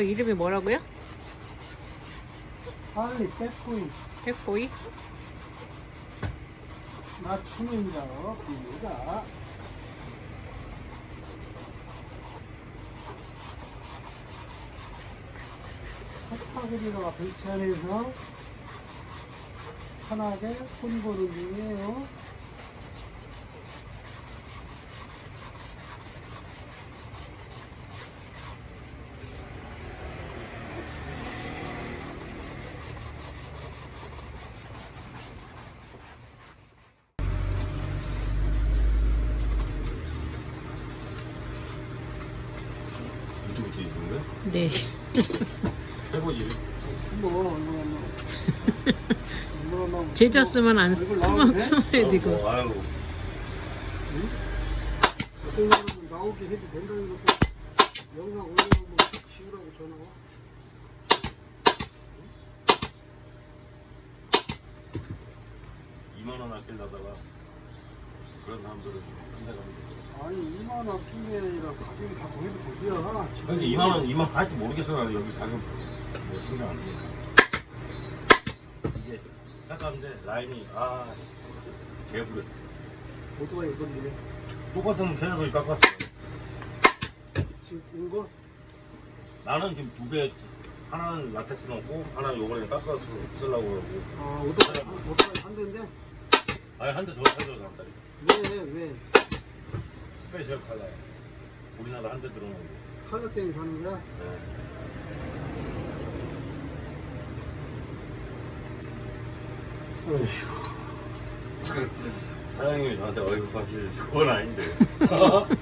그 이름이 뭐라고요? 할리 백보이 백보이? 낮춤입니다. 입니다. 카타고리가 불편해서 편하게 손 보는 중이에요. 이쪽부터 입는 거야? 네. 해보지. 뭐 얼마나 제자 쓰면 안 숨어 나오는데? 숨어야 되고. 어, 아유. 어떤 사람은 나오게 해도 된다는 것도 영상 올려놓으면 지우라고 전화 와. 이만원 아끼려다가 그런 사람들은 아니 2만 원 핑계가 가격이 다 거기서 거기야. 근데 2만 원, 2만 원 할지 모르겠어. 나는 여기 가격 뭐 신경 안 쓰니까. 이게 깎았는데 라인이 아 개부려. 오토바이 건데 똑같은 캐릭터를 깎았어. 지금 이거 나는 지금 두 개, 하나는 라텍스 넣고 하나는 요번에 깎아서 쓰려고 그러고. 아 오토바이 한- 오토바이 한 대인데 아니 한 대 더 사줘서 한 달이. 왜 왜? 스페셜 칼라. 우리나라 한 대 들어오는 거. 칼라 때문에 사는 거야? 사장님이 저한테 얼굴 값이 그건 아닌데.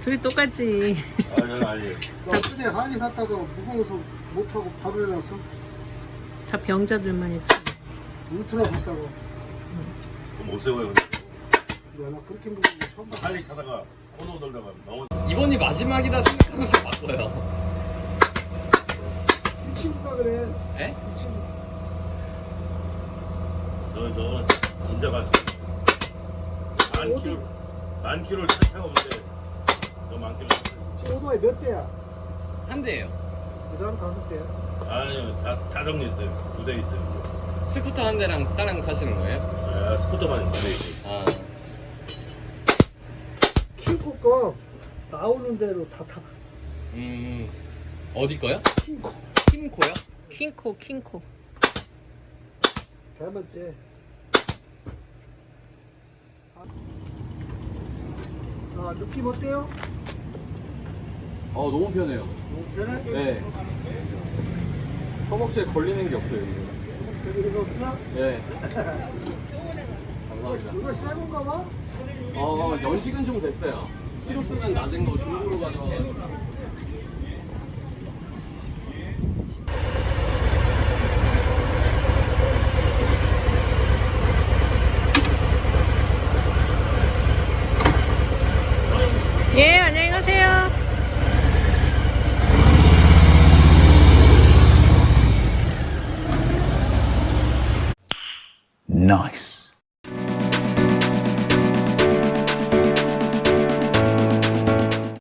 둘이 똑같지. 아, 저는 아니에요. 나 그때 한이 샀다가 무거워서 못 타고 바로 내놨어. 다 병자들만 있어. 울트라 샀다고. 못 세워요. 근데. 야, 나 그렇게 무거운 거 처음 봤어. 빨리 타다가 코너 돌다가 넘어. 이번이 마지막이다 생각하면서 바꿔요. 이 친구가 그래. 에? 이 친구. 저, 저, 진짜 맛있어. 만 어디? 킬로, 만 킬로 차차가 없는데, 저만 킬로. 지금 오토바이 몇 대야? 한 대예요. 그 다음 다섯 대야. 아니요, 다, 다 정리했어요. 두 대 있어요. 스쿠터 한 대랑 다른 타시는 거예요? 아, 스쿠터만 두대 있어요. 아, 킹코 거 나오는 대로 다 타. 음, 어디 거요? 킹코. 팀코요? 킹코 킹코. 대만째. 아, 느낌 어때요? 어 너무 편해요. 너무 편해? 네. 허벅지에 걸리는 게 없어요. 이거. 없어? 네. 감사합니다. 이거 새 건가 봐? 어 연식은 좀 됐어요. 키로수는 낮은 거 중고로 가져와가지고. 예, 안녕히 가세요. Nice.